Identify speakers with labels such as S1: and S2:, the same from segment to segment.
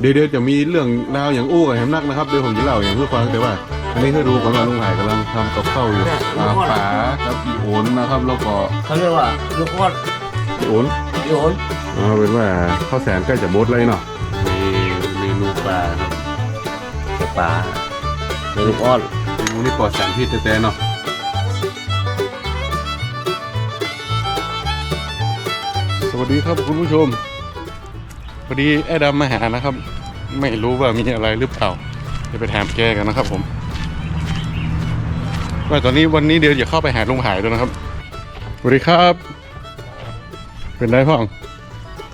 S1: เดี๋ยวเดี๋ยวจะมีเรื่องราวอย่างอู้กับแฮมนักนะครับเดี๋ยวผมจะเล่าอย่างเพื่อฟังแต่ว่าอันนี้ให้ดูก่อนว่าลุงหายกำลังทำกับข้าวอยู่อ่าฝากับอีโอนนะครับแล้วก็
S2: เขาเรียกว่าลูกออด
S1: อีโอน
S2: โยน
S1: เอาเป็นว่าข้าวแสนใกล้จะบดเลยเนาะ
S2: มีเมนูปลาครับปลาเมนูออด
S1: เมนูนี้ปลอดสารพิษแต่ๆเนาะสวัสดีครับคุณผู้ชม พอดีไอ้ดำมาหานะครับ ไม่รู้ว่ามีอะไรหรือเปล่าเดี๋ยวไปถามแกกันนะครับ ผมว่าตอนนี้วันนี้เดี๋ยวจะเข้าไปหาลุงหายด้วยนะครับสวัสดีครับ เป็นไรพ่อง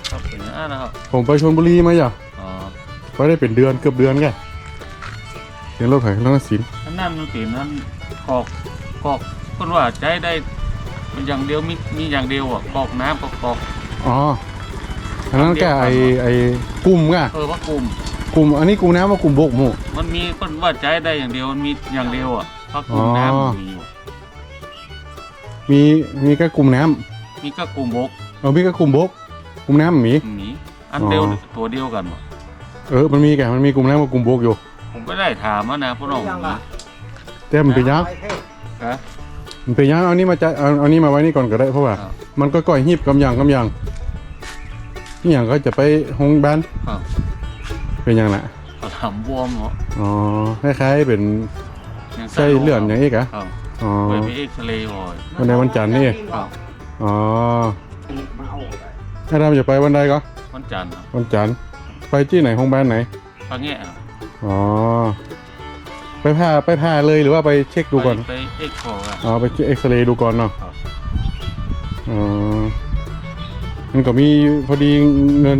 S2: ครับเป็นอย่างนั้นนะครับ
S1: ผมไปชลบุรีมาอย่า
S2: อ๋อ
S1: ไปได้เป็นเดือนเกือบเดือนแกเรียนรถไถรถศิลป์
S2: อันนั่นมันเป็นนั่นกอกกอกคนว่าใจได้อย่างเดียวมีมีอย่างเดียวอะกอกน้ำกอกกอก
S1: อ๋อ อันนั้นแกไอไอกลุ่มไง
S2: เออว่ากลุ่ม
S1: กลุ่ม อันนี้กลุ่มน้ำว่ากลุ่มบกหมู่
S2: มันมีคนว่าใจได้อย่างเดียวมันมีอย่างเดียวอะเพราะกลุ่ม
S1: อ๋อ
S2: น้ำมันมีอยู่
S1: มีมีแค่กลุ่มน้ำ
S2: มีก็กลุ่มบก
S1: เออมีแค่กลุ่มบกกลุ่มน้ำมี
S2: มีอันเดียว
S1: อ๋อ
S2: ตัวเดียวกันวะ
S1: เออมันมีแกมันมีกลุ่มน้ำกับกลุ่มบกอยู่
S2: ผมก็ได้ถามมานะพ่อน้องมี
S1: แต่มันเป็นยัง
S2: ฮะ
S1: มันเป็นยังเอานี่มาจะเอาเอานี่มาไว้นี่ก่อนก็ได้เพราะว่า
S2: ครับ
S1: มันก็ก่อยหีบกำยังกำยัง นี่อย่างก็จะไปโรงพยาบาล
S2: ครับ
S1: เป็นยังน่ะ
S2: เขาถามบวมเหรอ
S1: อ๋อคล้ายๆเป็น
S2: ยัง
S1: ไส้เลื่อนอย่างนี้กะ
S2: ครับ
S1: อ๋อ
S2: ไปไปเอ็กซเรย์บ่อย
S1: วันในวันจันทร์นี่
S2: ครับ
S1: อ๋อถ้าเราจะไปวันใดก็
S2: วันจันทร์ครับ
S1: วันจันทร์ไปที่ไหนโรงพยาบาลไหน
S2: พังแง่ครับ
S1: อ๋อไปผ่าไปผ่าเลยหรือว่าไปเช็คดูก่อน
S2: ไปไปเอ็กคอร์ครับ
S1: อ๋อไปเอ็กซเรย์ดูก่อนเนาะ
S2: ครับ
S1: อ๋อ มันก็มีพอดีเงิน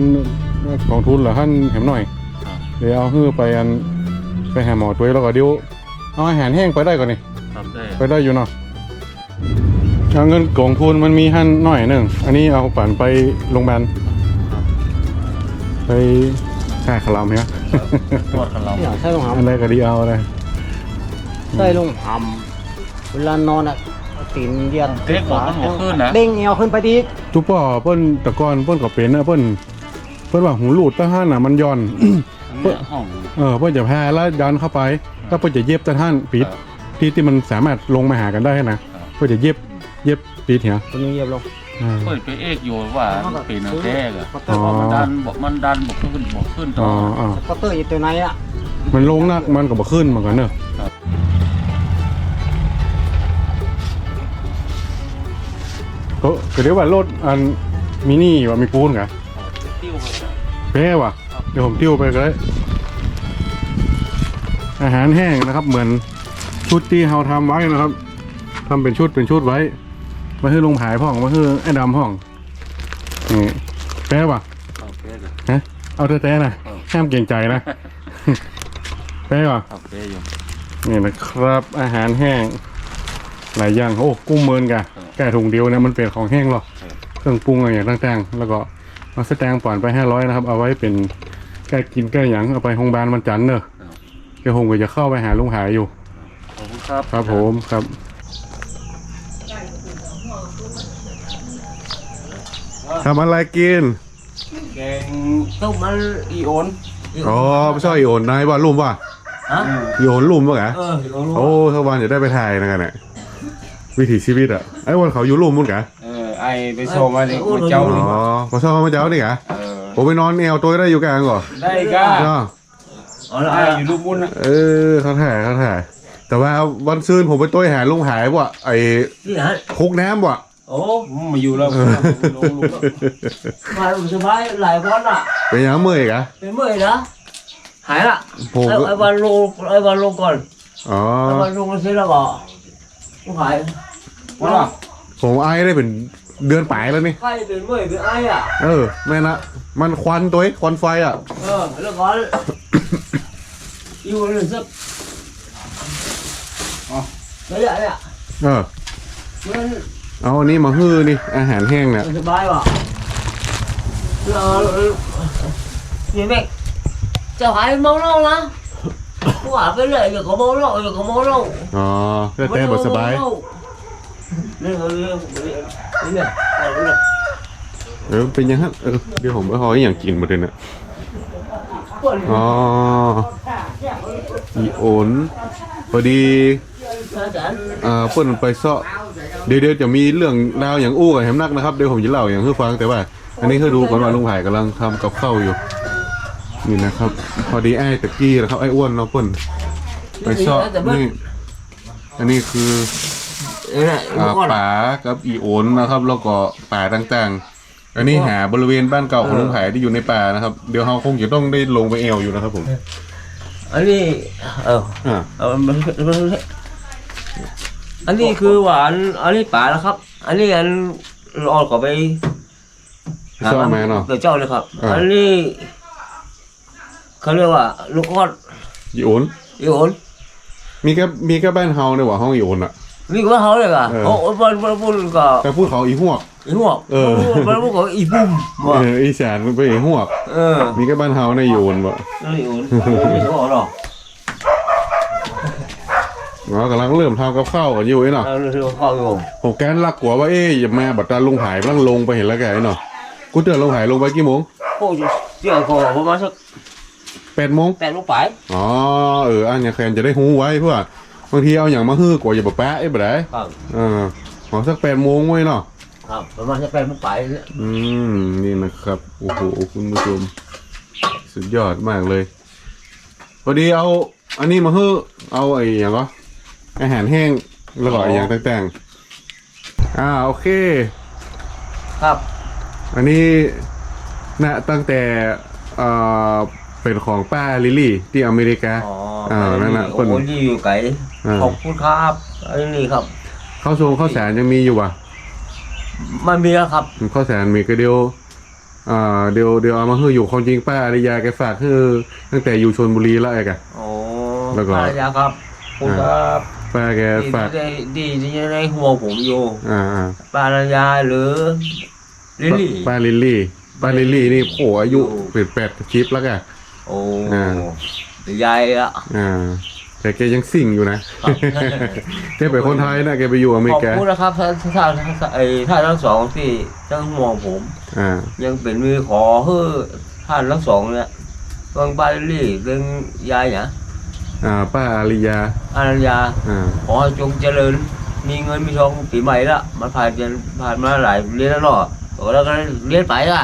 S1: ของทุนเหรอท่านแหมหน่อย
S2: ครับ
S1: เดี๋ยวเอาฮื้อไปอันไปหาหมอตัวแล้วก็เดี๋ยวเอาอาหารแห้งไปได้ก่อนนี่
S2: ครับได้
S1: ไปได้อยู่เนาะเอาเงินกองทุนมันมีหั่นหน่อยหนึ่งอันนี้เอาปั่นไปโรงพยาบาล
S2: ครับ
S1: ไปค่าขลามเนี่ย
S2: ตรวจกับเรา
S3: เนี่ยใช่ลงห
S1: อันใดก็ดีเอาเลยำ
S3: ใช่ลงหำเวลานอนอะเอา ตีนเหยียด
S2: เด็กบอกมันหัวขึ้นนะ
S3: เด้งเอวขึ้นไปดีก
S1: ทุกป่อเปิ้นแตะกอนเปิ้นก็เป็นนะเปิ้นเปิ้นว่าหูหลุดตะหันน่ะมันย่อน
S2: อันเนี้ยห้อง
S1: เออเปิ้นจะแพ้แล้วดันเข้าไปแล้วเปิ้นจะเย็บตะหันปิด
S2: ครับ
S1: ที่ที่มันสามารถลงมาหากันได้นะเปิ้นจะเย็บเย็บปิดเหี่ย
S3: ตัวนี้เหยียบลง
S1: อ่า
S2: เปิดไปเอกอยู่ว่ามันเป็นอะไรกอะ
S1: อ๋อ
S2: มันดันบอกมันดันบอกขึ้นบอกขึ้นต่
S1: อ๋
S2: อ
S1: ออ๋อ
S3: ก็เตอร์อยู่ตัวไหนอะ
S1: มันลงนักมันก็บ่ขึ้นเหมือนกันเนอะ
S2: ครับ
S1: ก็ก็เดี๋ยวว่ารถอันมินี่ว่ามีปูนกะ
S2: ติ้วไปแล้ว
S1: แพ้ว่ะ เดี๋ยวผมติ้วไปก็ได้อาหารแห้งนะครับ เหมือนชุดที่เราทำไว้นะครับทำเป็นชุดเป็นชุดไว้มาให้ลุงผายพ่องมาให้ไอ้ดำพ่องนี่แพ้ว่ะ
S2: ครับเป๊ะเลย
S1: ฮะเอาแต่ๆนะ
S2: เออ
S1: ห้ามเก่งใจนะแพ้ว่ะ
S2: ครับเป๊ะอยู่
S1: นี่นะครับ อาหารแห้ง หลายอย่างโอ้กุ้งเมินกะ
S2: เออ
S1: แก่ถุงเดียวเนี่ยมันเป็นของแห้งหรอ
S2: เออ
S1: เครื่องปรุงอะไรอย่างต่างๆ แล้วก็มาแสดงป่อนไปห้าร้อยนะครับ เอาไว้เป็นแก้กินแก้หยังเอาไปโรงพยาบาลมันจันทร์เนอะเดี๋ยวผมก็จะเข้าไปหาลุงหายอยู่
S2: ขอบคุณครับ
S1: ครับผมครับทำอะไรกิน
S3: แกงต้มมันอีโอน
S1: อ๋อไม่ใช่อีโอนนายว่าลุ่มป่ะ
S3: ฮะ
S1: อีโอนลุ่มป่ะแก
S3: เอออีโอน
S1: โอ้ทั้งวันจะได้ไปถ่ายนะกันเนี่ย วิถีชีวิตอะไอ้วันเขาอยู่ลุ่มมั้งกะ
S4: เออไอไปโชว์มาดิกูเจ้า
S1: อ๋
S4: นี่
S1: อพอชอบมาเจ้านี่กะ
S4: เออ
S1: ผมไปนอนแอวตัวได้อยู่กลางก่อน
S4: ได้ก้า
S1: เนาะ
S3: เอาละ
S4: ไออยู่ลูกมุ้นนะ
S1: เออเขาถ่ายเขาถ่ายแต่ว่าวันซืนผมไปต้วยหาลุงหายว่ะไอ้
S3: นี่ฮะ
S1: คุกน้ำว่ะ
S3: โอ้
S4: มาอยู่แล้วลงลูก
S3: มาสบายหลายวันอะ
S1: เป็นยังเมื่อยกะ
S3: เป็นเมื่อยนะหายละ
S1: ผม
S3: ไอ้
S1: ก็
S3: ไอ้วันลงไอ้วันลงก่อน
S1: อ๋อ
S3: ไอ้วันลงเสร็จแล้วก็ หาย
S4: ว่าล่ะ
S1: ผมไอได้เป็นเดือนปลายแล้วนี่
S3: ใครเป็นเมื่อยเป็นไอ้อะ
S1: เออแม่นะมันควันตัวเองควันไฟอะ
S3: เออแล้วก็อยู่เรื่องสักอ๋อไม่ได้เนี่ย
S1: เออ
S3: มัน
S1: เอาอันนี้มาฮื้อนี่อาหารแห้งเนี่ย
S3: สบายว่ะเราเนี่ย แม่จะหายเมาเหล้านะกูหาไปเลยอย่าก็เมาเหล้าอย่าก็เมาเหล้า
S1: อ๋อเพื่อแต่บสบาย
S3: เรื่องเรื่องเรื่องเรื่องเรื่อง
S1: เออเป็นยังฮะเออเดี๋ยวผมไปหออย่างกินหมดเลยเนี่ย
S5: อ๋ออีโอนพอดีอ่าเพิ่นไปเซาะเดี๋ยวเดี๋ยวจะมีเรื่องราวอย่างอู้กับแฮมนักนะครับเดี๋ยวผมจะเล่าอย่างให้ฟังแต่ว่า อันนี้คือดูก่อนว่าลุงไผ่กำลังทำกับข้าวอยู่ นี่นะครับ พอดีไอ้ตะกี้นะครับไอ้อ้วนเนาะเพิ่นไปเซาะนี่อันนี้คือ
S3: เออน่ะ
S5: อ่า
S3: ก่อน
S5: ป่ากับอีโอนนะครับ แล้วก็ป่าต่างๆ อันนี้หาบริเวณบ้านเก่าของลุงไผ่ที่อยู่ในป่านะครับ เดี๋ยวเราคงจะต้องได้ลงไปเอวอยู่นะครับผม
S3: อันนี้เออ
S5: อ่า
S3: เออมันมันอันนี้คือหวานอันนี้ป่าแล้วครับ อันนี้อันรอก็ไป
S5: เศร้าแม่เนาะ
S3: เกิดเจ้าเลยครับ
S5: อ่า
S3: อันนี้ เขาเรียกว่าลูกออด
S5: อีโอน
S3: อีโอน
S5: มีแค่มีแค่บ้านเฮาเนี่ยว่าห้องอีโอนอะ
S3: นี่ก็เขาเลยอะ
S5: เออ
S3: โอ้บอลบอลบอลก็
S5: แต่พูดเขาอีหวก
S3: อีหัว
S5: เออ
S3: บอลบอลก็อีบุ้ม
S5: เอ
S3: ว่ะ
S5: ออีสานมันไปอีหวก
S3: เออ
S5: มีแค่บ้านเฮาในอีโอนบ่
S3: นี่อีโอนไม่ใช่หรอก
S5: อ๋อกำลังเริ่มทำกับข้าวกันอยู่ไอ้เนาะ
S3: เราเรียกว่าข้าวอยู่
S5: ผมแกนลักกลัวว่าเอ๊ยอย่ามาบัดตาลุงไผ่กำลังลงไปเห็นแล้วแกไอ้เนาะกูเตือนลุงไผ่ลงไปกี่โมง
S3: พวกเจ้าของประมาณสัก
S5: แปดโมง
S3: แปดลูกไป
S5: อ๋อเอออันเนี้ยแคนจะได้หูไว้เพื่อบางทีเอาอย่างมาฮื้อกว่าอย่าบแปะไอ้บ่ได้
S3: ครับ
S5: เออขอสักแปดโมงไว้เนาะ
S3: ครับประมาณสักแปดลูกไปเนี่ย
S5: อืมนี่นะครับโอ้โหคุณผู้ชมสุดยอดมากเลยพอดีเอา อันนี้มาฮื้อเอาไอ้อย่างก็อาหารแห้งแล้วก็ไอ้อย่างต่างๆอ่าโอเค
S3: ครับ
S5: อันนี้นะตั้งแต่เอ่อ เป็นของป้าลิลลี่ที่อเมริกา
S3: อ๋อ
S5: อ่านั่นน่ะ
S3: โอ้
S5: คน
S3: โหที่อยู่ไกล
S5: อ่า
S3: ขอบคุณครับอันนี้ครับ
S5: ข้าวทรงข้าวสารยังมีอยู่ป่ะ
S3: มันมีแล้วครับ
S5: ข้าวสารมีก็เดียวอ่าเดี๋ยวเดี๋ยวเอามาให้อยู่ความจริงป้าอริยาแกฝากคือตั้งแต่อยู่ชนบุรีแล้วไอ้กะ
S3: โอ้
S5: แล้วก็
S3: ภรรยาครับขอบคุณครับ
S5: ป้าแก
S3: ดี
S5: ฝาก
S3: ที่ได้ดีที่ได้ห่วงผมอยู่
S5: อ่าอ่า
S3: ภรรยาหรือลิลลี่
S5: ป้าลิลลี่ป้าลิลลี่นี่โผอายุ
S3: โอ้
S5: เปลี่ยนแปดชิปแล้วแก
S3: โอ้
S5: อ่า
S3: ยายอะ
S5: อ่า แต่แกยังสิ่งอยู่นะ
S3: ครับ
S5: แกเป็นคนไทยนะแกไปอยู่อเม
S3: ข
S5: ริ
S3: อบ
S5: กา
S3: คุณนะครับท่านท่านท่านไอ้ท่านทั้งสองที่ทั้งห่วงผม
S5: อ่า
S3: ยังเป็นมือขอให้ท่านทั้งสองเนี่ยเรื่องบ้านลิลลี่เรื่องยายเนี่ย
S5: อ่า ป้าอาริยา
S3: อนัญญา
S5: อ่า
S3: ขอให้จงเจริญ มีเงินมีทองปีใหม่ละมันผ่านจนผ่านมาหลายเรียนแล้วเนาะแล้วก็เรียนไปละ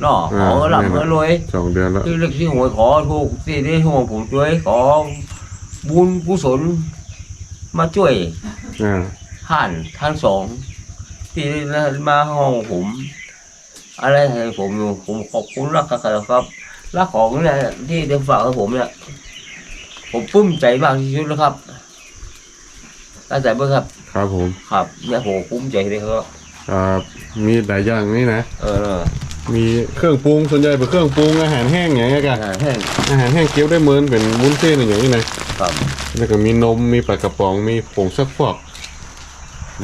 S3: เนาะขอหลับเงินรวย
S5: สองเดือนแล้ว
S3: ที่เล็กที่หวยขอถูกที่ที่ห่วงผมช่วยขอบุญกุศลมาช่วย
S5: อ่า
S3: ท่านทั้งสองที่ได้มาห้องผม อะไรให้ผมอยู่ผมขอบคุณรักกันครับรักของเนี่ยที่เดี๋ยวฝากให้ผมเนี่ยผมปลื้มใจมากที่สุดแล้วครับตั้งแต่เมื่อครับ
S5: ครับผม
S3: ครับเนี่ยผมปลื้มใจเลยครับ
S5: อ่ามีหลายอย่างนี่นะ
S3: เออ
S5: มีเครื่องปรุงส่วนใหญ่เป็นเครื่องปรุงอาหารแห้งอย่างเงี้ยกัน
S3: อาหารแห้ง
S5: อาหารแห้งเกี๊ยวได้เหมือนเป็นวุ้นเส้นอย่างนี้นะครับแล้วก็มีนมมีปลากระป๋องมีผงซักฟอก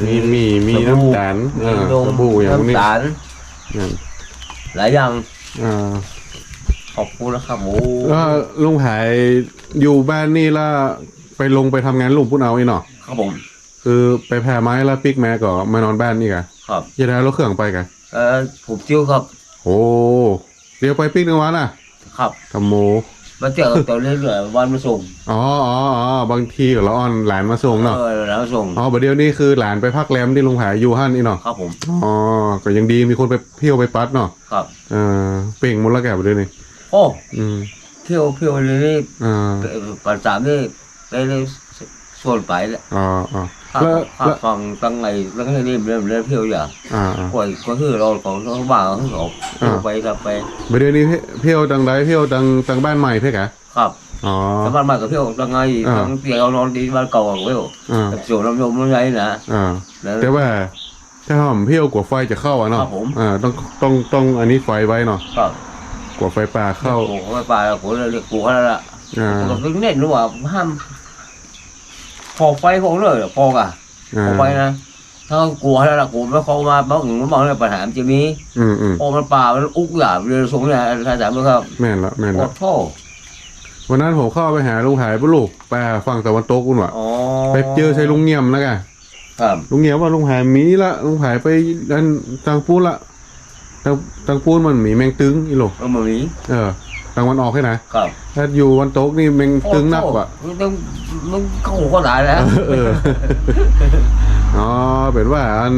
S5: มีมีมี
S3: สบู่
S5: น้ำตาลเออ
S3: มีนม
S5: สบู่อย่างนี้
S3: น้ำตาล
S5: นั่น
S3: หลายอย่าง
S5: อ่า
S3: ขอบคุณนะครับโอ้
S5: ก็ลุงหายอยู่บ้านนี่แล้วไปลงไปทำงานลุงพุ่นเอาอีเนาะ
S3: ครับผม
S5: คือไปแผ่ไม้แล้วปิกแม่ก็มานอนบ้านนี่กะ
S3: ครับ
S5: อย่าได้รถเครื่องไปกะ
S3: เออผมจิ้วครับ
S5: โอ้เดี๋ยวไปปิกหนึ่งวันน่ะ
S3: ครับ
S5: ทำโม
S3: มาเจอกับตัวเรื่อยๆวันมาส่ง
S5: อ๋ออ๋ออ๋อบางทีก็เราอ้อนหลานมาส่งเนาะ
S3: เออแล้วมาส่ง
S5: อ๋อประเดี๋ยวนี้คือหลานไปพักแรมที่ลุงหายอยู่ฮั่นนี่เนาะ
S3: ครับผม
S5: อ๋อก็ยังดีมีคนไปเที่ยวไปปัดเนาะ
S3: ครับ
S5: เออเป่งมูลละแก่ประเดี๋ยวนี้
S3: โอ้
S5: อืม
S3: เที่ยวเที่ยวเลยนี่
S5: อ่า
S3: ปัจจามนี่ไปเลยส่วนไปแล้ว
S5: อ๋ออ๋อ
S3: ข้า
S5: แล้ว
S3: ข้า
S5: แล้ว
S3: ฟังตั้งไงแล้วก็นี่เริ่มเริ่มเที่ยวอย่าง
S5: อ่าอ่า
S3: ก่อยก็คือเราของทั้งบ้านทั้งสองเที่ยวไปกลับไป
S5: ประเดี๋ยวนี้เที่ยวดังใดเที่ยวดังดังบ้านใหม่เพ่กะ
S3: ครับ
S5: อ๋อ
S3: แต่บ้านใหม่ก็เที่ยวตั้งไง
S5: อ่า
S3: ทั้งเตียงเรานอนดีบ้านเก่าก็เที่ยว
S5: อ่า
S3: แต่ส่วนลำยมลำไยนะ
S5: อ่า
S3: แล้ว
S5: แต่ว่า ถ้าหอมเที่ยวกว่าไฟจะเข้าอะเนาะ
S3: ครับผม
S5: อ่าต้องต้องต้องอันนี้ไฟไว้เนาะ
S3: ครับ
S5: กว่าไฟป่าเข้า
S3: โอ้โหไปป่าแล้วผมเลยเรียกกูเขาแล้วล่ะ
S5: อ่า
S3: ผมก็เน้นรู้ว่าห้าม พอไฟของเลยพอกะ
S5: อ่า
S3: พอไฟนะถ้ากลัวแล้วล่ะกูไม่เข้ามาบ้างมันบอกเลยปัญหามันจะมี
S5: อืมอืม
S3: โอ้มันป่ามันอุกหยาบเรือสูงเนี่ยท่านถามไหมครับ
S5: แม่นละแม่น
S3: โอ้
S5: ละ
S3: โทษ
S5: วันนั้นผมเข้าไปหาลุงหายปุลูกแปลฝั่งตะวันตกคุณวะ
S3: อ๋อ
S5: ไปเจอใช้ลุงเงียมแล้วกัน
S3: ครับ
S5: ลุงเงียบว่าลุงหายมีละลุงหายไปดันตังปูนละตังตังปูนมันมีแมงตึงอีโหล
S3: เออมามี
S5: เออ ทางวันออกให้นะ
S3: ครับ
S5: ถ้าอยู่วันโต๊กนี่แมงตึงนักกว่า
S3: มันต้องมันเข้าหัวเข้าหลายแล้ว
S5: เออ อ๋อ เป็นว่าอัน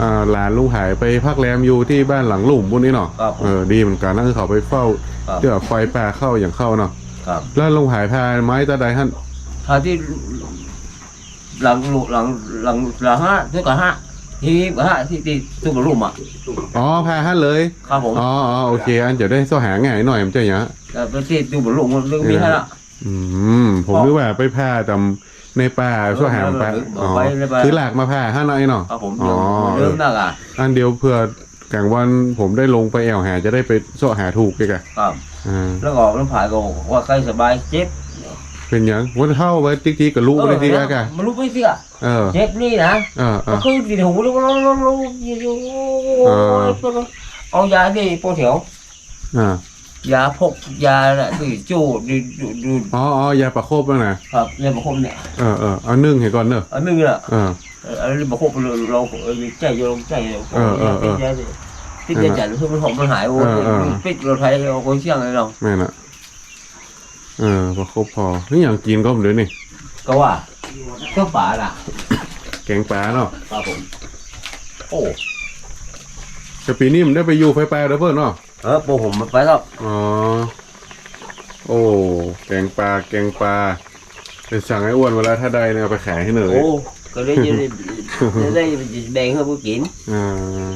S5: อ่าหลานลุงหายไปพักแรมอยู่ที่บ้านหลังหลุมพวกนี้เนาะ
S3: ครับ
S5: เออ ดีเหมือนกันนั่นคือเขาไปเฝ้า
S3: ครับ
S5: เดี๋ยวไฟป่าเข้าอย่างเข้าเนาะ
S3: ครับ
S5: แล้วลุงหายพาไม้ตาใดท่าน
S3: ถ้าที่หลังหลุหลังหลังหลังห้าด้วยกับห้า ที่ห้าที่ที่ตู้บรรลุมอะ
S5: อ๋อพาท่านเลย
S3: ครับผม
S5: อ๋ออ๋อโอเค อันจะได้โซหาง่ายหน่อยมันจะอย่างเงี้ย
S3: แต่เป็นที่ตู้บรรลุมันเรื่องมีให้ละ
S5: อืมผมนึกว่าไปพาตำในป่าโซหามันป่า
S3: เออ
S5: อ๋อ
S3: เอาไปในป่า
S5: คือหลากมาพาท่านหน่อยเนาะ
S3: ครับผม
S5: อ๋อ
S3: เรื่องนักอะ
S5: อันเดียวเพื่อกลางวันผมได้ลงไปแอวหาจะได้ไปโซหาถูกแกกะ
S3: ครับ
S5: อ่า
S3: แล้วก็น้ำผายก็บอกว่าใครสบายเจ็บ
S5: เป็นหยังวันเท่าไว้จิ๊กๆกับลูกได้ทีแรกอะ
S3: มันรู้ไม่เสีย
S5: เออ
S3: เจ็บนี่นะ
S5: เออเอ
S3: ก็
S5: อ
S3: คือติดหูแล้วแล้วแล้วแล้วเอายาที่โปรเถียว
S5: อ่ายา
S3: พกยาน่ะที่จูดดูดูดู
S5: อ๋ออ๋อยาประโคบบ้างนะครับ
S3: ยาประคมเนี่ย
S5: เออเออเอานึ่งให้ก่อนเนอะ
S3: อันนึงน่ะ
S5: เออ
S3: อันนี้ประคมเราเราใจโยงใจ
S5: เออเออเออ
S3: ที่จะจัดคือมันหอมมันหายโอ้ย
S5: เออเออ
S3: ปิดเราไทยเอาคนเชี่ยงเลยเรา
S5: แม่น่ะ เออประโคบพอนี่อย่างกินก็ผมเดี๋ยวนี่
S3: ก็ว่าก็ป่าน่ะ
S5: แกงปลาเนาะ
S3: ครับผม โอ้
S5: แต่ปีนี้มันได้ไปอยู่ไฟแปรแล้วเพื่อนเนาะ
S3: เออโปรผมไปแล้ว
S5: อ๋อโอ้แกงปลาแกงปลาไปสั่งไอ้อ้วนเวลาถ้าได้เนี่ยเอาไปขายให้หน่อย
S3: โอ้ก็ได้ยินได้แบ่งให้ผู้กิน
S5: อ่า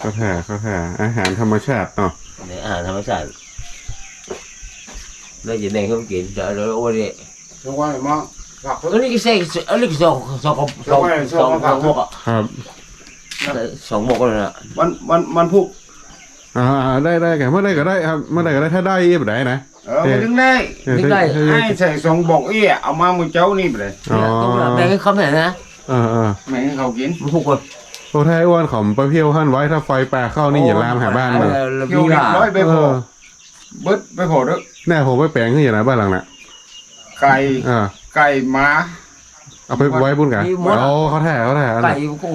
S5: ข้าวแผ่ข้าวแผ่อาหารธรรมชาติเนาะ
S3: ในอาหารธรรมชาติ ได้ยินแบ่งให้ผู้กินเดี๋ยวเราโอ้ย
S4: ช่วงวันมาหลัก
S3: อันนี้ก็ใส่อันนี้ก็สองสองสองสองสองหมกอะ
S5: ครับ
S3: สองหมกเลยนะ
S4: วันวันวันพุก
S5: อ่าอ่าได้ได้แกเมื่อได้ก็ได้ครับเมื่อได้ก็ได้ถ้าได้อีแบบไหนนะ
S4: เออมาถึงได้
S5: เออถ้าถ้า
S4: ไอ้ใส่สองบอกเอี้ยเอามามือเจ้านี่ไปเลย
S5: อ๋อ
S3: แบ่งให้เขาแบ่งนะ
S5: เออเออ
S4: ไม่ให้เขากิน
S3: มันถูกกว่า
S5: โอ้ถ้าไอ้อ้วนขอมไปเพี้ยวหั่นไว้ถ้าไฟป่าเข้านี่อย่าลามหาบ้านเลย
S4: เที่ยวเรียบร้อยไป
S5: เอ
S4: พอ
S5: อ
S4: เบิดไปพอเด้อ
S5: แน่ผมไปแปลงให้อย่างไรบ้านหลังน่ะ
S4: ไก่
S5: อ่า
S4: ไก่หมา
S5: เอาไปไว้บุญกันเอาเขาแท้เขาแท้อัน
S3: ไก่
S5: นั้น
S3: กู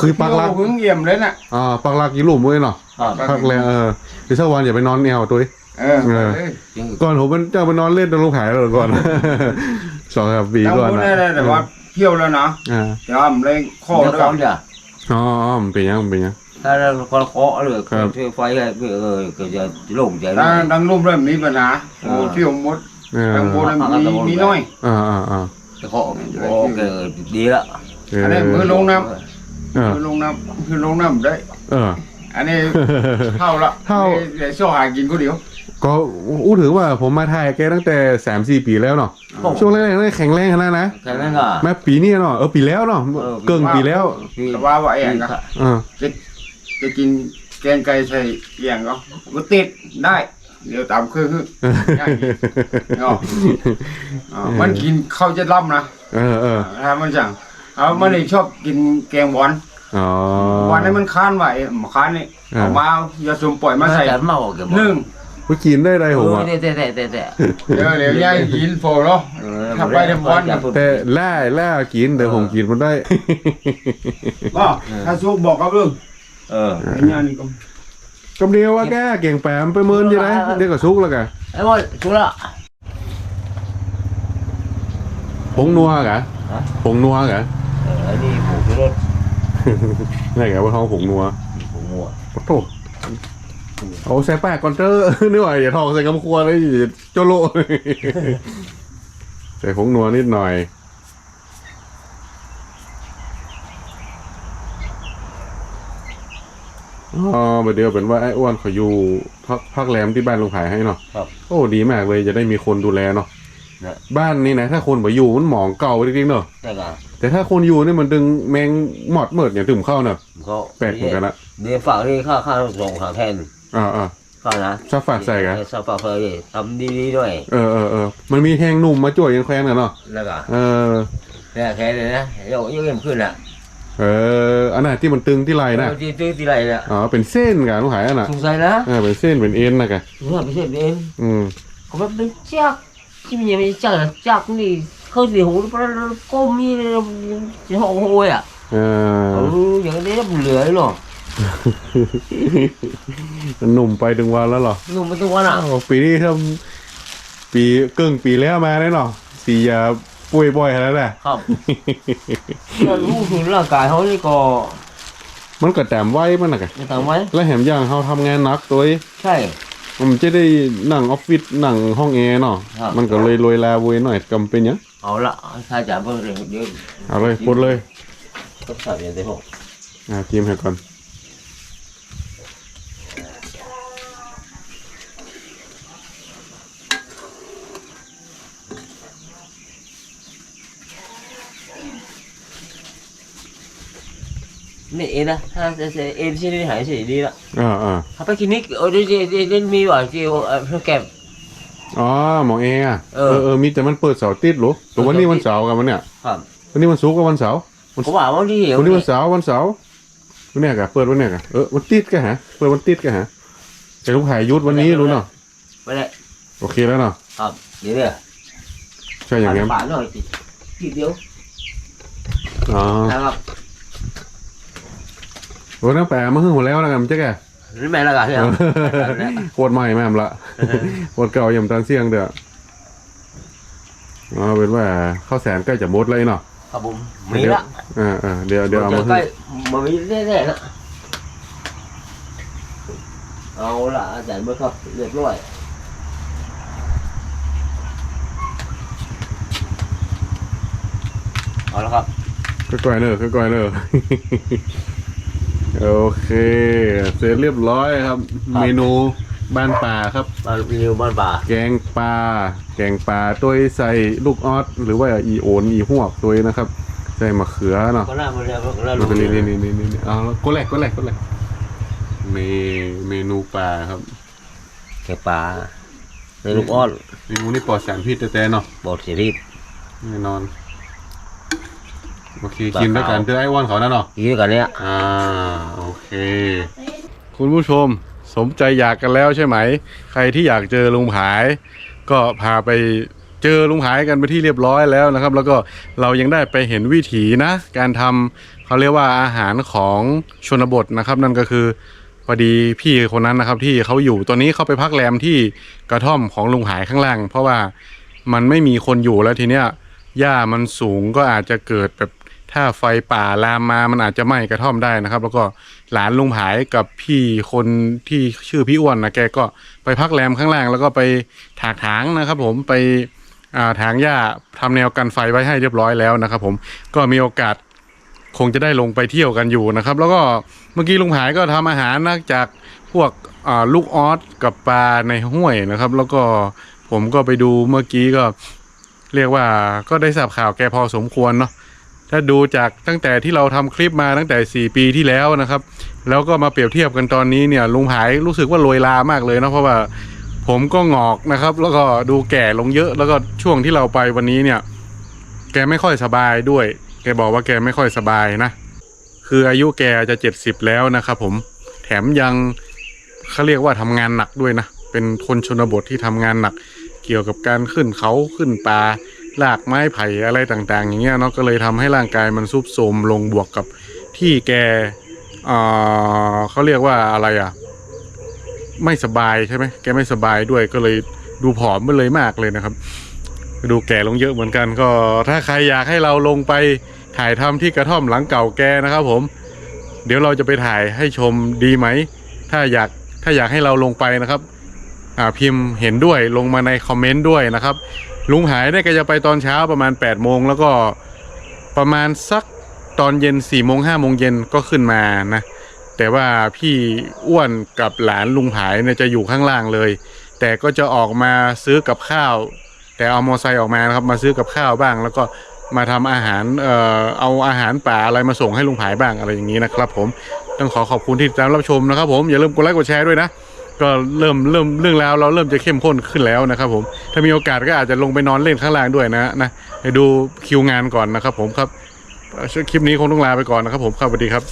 S5: คือปักหลัก
S4: หึงเยี่ยมเลยน่ะ
S5: อ่าปักหลักกี่หลุมเว้ยเนาะ
S3: ครับ
S5: พักแล้วเออคือสักวันอย่าไปนอนแนวตัวเอง
S4: เออ
S5: เออ
S4: เออ
S5: ก่อนผมมันจะไปนอนเล่นตรงลูกผายแล้วก่อนสองสามปี
S4: ตั้ง
S5: ก่อน
S4: พูด
S5: นะ
S4: ได้แต่ว่าเที่ยวแล้วนะ
S5: อ่า
S4: จะทำเลยข้อ
S3: เดี๋ยว
S4: ด้วย
S3: เขาจะ
S5: อ๋อมันเป็นยังมันเป็นยัง
S3: ถ้าเราคนเคาะเลย
S5: ครับ
S3: ช่วยไฟให้เออก็จะโล่งใจ
S4: ดังดังรูปเริ่มมีปัญหาโอ้
S3: เออ
S4: เที่ยวหมด
S5: เออ
S4: ดังโบนมีมีน้อย
S5: อ่าอ่าอ่า
S3: เคาะโอเคดีละ
S5: เออ
S4: อันนี้มือลงน้
S5: เออำ
S4: มือลงน้ำคือลงน้ำได้
S5: เออ
S4: อันนี้ เท่าละ
S5: เท่า
S4: เดี๋ยวช่วหากินก็เดียว
S5: ก็อู้ถือว่าผมมาถ่ายแกตั้งแต่สามสี่ปีแล้วเนาะช่วงแรกๆนี่แข็งแรงขนาดนะ
S3: แค่นั้นอะ
S5: แม้ปีนี้เนาะเออปีแล้วเนาะเกิงปีแล้ว
S4: แต่ว่าว่าเองก็
S5: อ่า
S4: จะ จะกินแกงไก่ใส่เอียงก็ก็ติดได้ เดี๋ยวตามคือคือง่ายดีเนาะอ่ามันกินข้าวจะล่ำนะ
S5: เออเออ
S4: ถ้ามันสั่งเอามันเลยชอบกินแกงหวาน
S5: อ๋อ
S4: หวานให้มันค้านไหวหมค้านนี่
S5: อ่า
S4: เอามาอย่าสมปล่อยมาใส่
S3: แต่เมาเก็บ
S4: หนึ่ง
S5: ไปกินได้ไรผมอะ
S3: แต่แต่แต่แต่แต่
S4: เดี๋ยวเดี๋ยวยายกินโฟเนาะ
S5: แต่แล่แล่กินแต่ผมกินมันได้
S4: ก็ถ้าซุกบอกกับเรื่อง
S3: เออ
S4: ไอ้เนี่ยนี่ก็
S5: กำเดียวว่าแกเก่งแปมไปเมินยังไงเดี๋ยวก็ซุกแล้วกัน
S3: ไอ้บอลชุละ
S5: ผงนัวกะผงนัวกะ
S3: เอออันนี้ผมชุรถ
S5: นี่แกว่าท้องผงนัว
S3: ผมมัว
S5: โอ้โหเอาใส่แป้งก่อนเจอนึกว่าอย่าทองใส่กำครัวเลยอย่าโจโลใส่ผงนัวนิดหน่อย อ๋อประเดี๋ยวเป็นว่าไอ้อ้วนเขาอยู่พักพักแรมที่บ้านลุงไผ่ให้เนาะ
S3: ครับ
S5: โอ้ดีมากเลยจะได้มีคนดูแลเนาะ
S3: นะ
S5: บ้านนี่นะถ้าคนมาอยู่มันหมองเก่าจริงๆเนาะ
S3: แต่ก็
S5: แต่ถ้าคนอยู่นี่มันดึงแมงหมอดเมิดอย่างถึงเข้าเนาะ
S3: เขา
S5: แปลกเหมือนกันละ
S3: เดี๋ยวฝากนี่ค่าค่าส่งหาแทน
S5: อ่าอ่า
S3: ค่านะ
S5: ชอบฝากใส่กัน
S3: ชอบฝากเลยทำดีๆด้วย
S5: เออเออเออมันมีแห้งหนุ่มมาจ่วยยังแควนกันเนาะ
S3: แล้วก็
S5: เออ
S3: เนี่ยแค่เลยนะยกยกเงินขึ้นอะ
S5: เอออันน่ะที่มันตึงที่ไหล่นะ
S3: ที่ที่ที่ไรเนี่ย
S5: อ๋อเป็นเส้นกันลุงไผ่อันน่ะ
S3: สงสัยนะ
S5: เออเป็นเส้นเป็นเอ็นนะแก
S3: เนี่ยไม่ใช่เอง
S5: อืม
S3: เขาแบบเป็นจักที่มันยังไม่จักจักนี่เขาสิหูเพราะก้มนี่จะห้องโอยอะ
S5: เออ
S3: เอออย่างนี้เหลือเนาะ
S5: หนุ่มไปถึงวันแล้วเหรอ
S3: หนุ่มมันตัวน่ะ
S5: อ้าวปีนี้ทำปีเกิงปีแล้วมาแน่เนาะสียา ป่วยบ่อยแล้วแหละ
S3: ครับ แล้วรู้ถึงร่างกายเขานี่ก็
S5: มันก็แต้มไว้มันน่ะกะ
S3: จะทำไว้
S5: แล้วแถมอย่างเขาทำงานหนักตัวเอง
S3: ใช่
S5: มันจะได้นั่งออฟฟิศนั่งห้องแอร์เนาะ
S3: ครับ
S5: มันก็เลยลอยลาเวยหน่อยกำเป็นหยัง
S3: เอาละถ้าจะเพิ่งเรียนเดี๋ยว
S5: เอาเลยปดเลย
S3: ต้องใส่เดี๋ยวเดี๋ยว
S5: อ่าจิ้มให้ก่อน
S3: นี่เองนะถ้าจะเอ็นที่นี่หายเสียดีละ
S5: อ่าอ่า
S3: ถ้าไปคลินิกเออเดี๋ยวเดี๋ยวเดี๋ยวมีว่าเจียวเออแกม
S5: อ๋อหมอแอร์อะ
S3: เอ
S5: เอ
S3: อ
S5: อเออมีแต่มันเปิดเสาร์อาทิตย์เหรอแต่วันนี้วันเสาร์กันมันเนี่ย
S3: ครับ
S5: วันนี้วันศุกร์กับวันเสาร์
S3: ผมว่าวันที่เหี่ยว
S5: วันนี้วันเสาร์วันเสาร์วันเนี้ยกะเปิดวันเนี้ยกะเออวันติดกะฮะเปิดวันติดกะฮะแต่ลูกหายยุดวันนี้รู้เนาะ
S3: ไปเลย
S5: โอเคแล้วเนาะ
S3: ครับเดี๋ยวเดี๋ยว
S5: ใช่อย่างงั้น
S3: ป่าหน่อยสิทีเดียว
S5: อ๋อ
S3: นะครับ
S5: วันนั้นแปลมาหึ่งหมดแล้วนะกันมันจะแก
S3: นี่แม่ละกันเนี่ย
S5: โคตรใหม่แม่มละโคตรเก่าย่ำตันเสี่ยงเด้ออ๋อเป็นว่าข้าวแสนใกล้จะหมดเลยเนาะ
S3: ครับผมมีละ
S5: อ่าอ่าเดี๋ยวเดี๋ยวเอามา
S3: ใก
S5: ให้
S3: ล้มามีแน่ๆนะเอาละอาจารย์เมื่อครับเรียบร้อยเอาละครับ
S5: ค่อยๆเนอะค่อยๆเนอะ โอเค เสร็จเรียบร้อยครับ เมนูบ้านป่าครับ
S3: บ้านนิวบ้านป่า
S5: แกงปลาแกงปลาตัวใส่ลูกออสหรือว่าอีโอนอีหวกตัวนะครับ ใส่มะเขือเนาะ
S3: ก็น่ามาเรียกว่า
S5: นี่นี่นี่นี่นี่นี่เอาแล้วก็แหลกก็แหลกก็แหลกเมเมนูปลาครับ
S3: แกงป่าในลูกอ้อน
S5: เมนูนี่ปลอดสารพิษแต่ๆเนาะ
S3: บอดเสียรีบ
S5: แน่นอน โอเค
S3: ปลา
S5: กินด้วยกัน
S3: ขาว
S5: เจอไอ้วอนเขานั่นเนาะ
S3: ยี่ด้วยกันเนี้ย
S5: อ่าโอเค คุณผู้ชมสมใจอยากกันแล้วใช่ไหม ใครที่อยากเจอลุงผาย ก็พาไปเจอลุงผายกันไปที่เรียบร้อยแล้วนะครับ แล้วก็เรายังได้ไปเห็นวิถีนะ การทำเขาเรียกว่าอาหารของชนบทนะครับ นั่นก็คือพอดีพี่คนนั้นนะครับ ที่เขาอยู่ตอนนี้เขาไปพักแรมที่กระท่อมของลุงหายข้างล่าง เพราะว่ามันไม่มีคนอยู่แล้วทีเนี้ยหญ้ามันสูงก็อาจจะเกิดแบบ ถ้าไฟป่าลามมามันอาจจะไหม้กระท่อมได้นะครับ แล้วก็หลานลุงผายกับพี่คนที่ชื่อพี่อ้วนนะแกก็ไปพักแรมข้างล่าง แล้วก็ไปถากถางนะครับ ผมไปาถางหญ้าทำแนวกันไฟไว้ให้เรียบร้อยแล้วนะครับ ผมก็มีโอกาสคงจะได้ลงไปเที่ยวกันอยู่นะครับ แล้วก็เมื่อกี้ลุงผายก็ทำอาหารนะจากพวกลูกออสกับปลาในห้วยนะครับ แล้วก็ผมก็ไปดูเมื่อกี้ก็เรียกว่าก็ได้ทราบข่าวแกพอสมควรเนาะ ถ้าดูจากตั้งแต่ที่เราทำคลิปมาตั้งแต่ 4 ปีที่แล้วนะครับ แล้วก็มาเปรียบเทียบกันตอนนี้เนี่ยลุงผายรู้สึกว่าโรยลามากเลยนะเพราะว่าผมก็งอกนะครับ แล้วก็ดูแก่ลงเยอะ แล้วก็ช่วงที่เราไปวันนี้เนี่ย แกไม่ค่อยสบายด้วย แกบอกว่าแกไม่ค่อยสบายนะ คืออายุแกจะเจ็ดสิบแล้วนะครับผมแถมยังเขาเรียกว่าทำงานหนักด้วยนะ เป็นคนชนบทที่ทำงานหนัก เกี่ยวกับการขึ้นเขาขึ้นป่า ลากไม้ไผ่อะไรต่างๆ อย่างเงี้ยเนาะก็เลยทำให้ร่างกายมันซุบโทมลงบวกกับที่แกเอ่อเขาเรียกว่าอะไรอะ ไม่สบายใช่ไหมแกไม่สบายด้วยก็เลยดูผอมไปเลยมากเลยนะครับ ดูแก่ลงเยอะเหมือนกัน ก็ถ้าใครอยากให้เราลงไปถ่ายทำที่กระท่อมหลังเก่าแกนะครับผม เดี๋ยวเราจะไปถ่ายให้ชมดีไหม ถ้าอยากถ้าอยากให้เราลงไปนะครับ พิมพ์เห็นด้วยลงมาในคอมเมนต์ด้วยนะครับ ลุงหายได้ก็จะไปตอนเช้าประมาณ8ปดโมงแล้วก็ประมาณสักตอนเย็น4ี่โมงห้าโมงเย็นก็ขึ้นมานะ แต่ว่าพี่อ้วนกับหลานลุงหายเนี่ยจะอยู่ข้างล่างเลย แต่ก็จะออกมาซื้อกับข้าว แต่เอามอไซค์ออกมานะครับมาซื้อกับข้าวบ้าง แล้วก็มาทำอาหารเอ่อเอาอาหารป่าอะไรมาส่งให้ลุงผายบ้างอะไรอย่างนี้นะครับ ผมต้องขอขอบคุณที่ติดตามรับชมนะครับ ผมอย่าลืมกดไลค์กดแชร์ด้วยนะ ก็เริ่มเริ่มเรื่องราวเราเริ่มจะเข้มข้นขึ้นแล้วนะครับผมถ้ามีโอกาสก็อาจจะลงไปนอนเล่นข้างล่างด้วยนะนะไปดูคิวงานก่อนนะครับผมครับคลิปนี้คงต้องลาไปก่อนนะครับผมครับสวัสดีครับ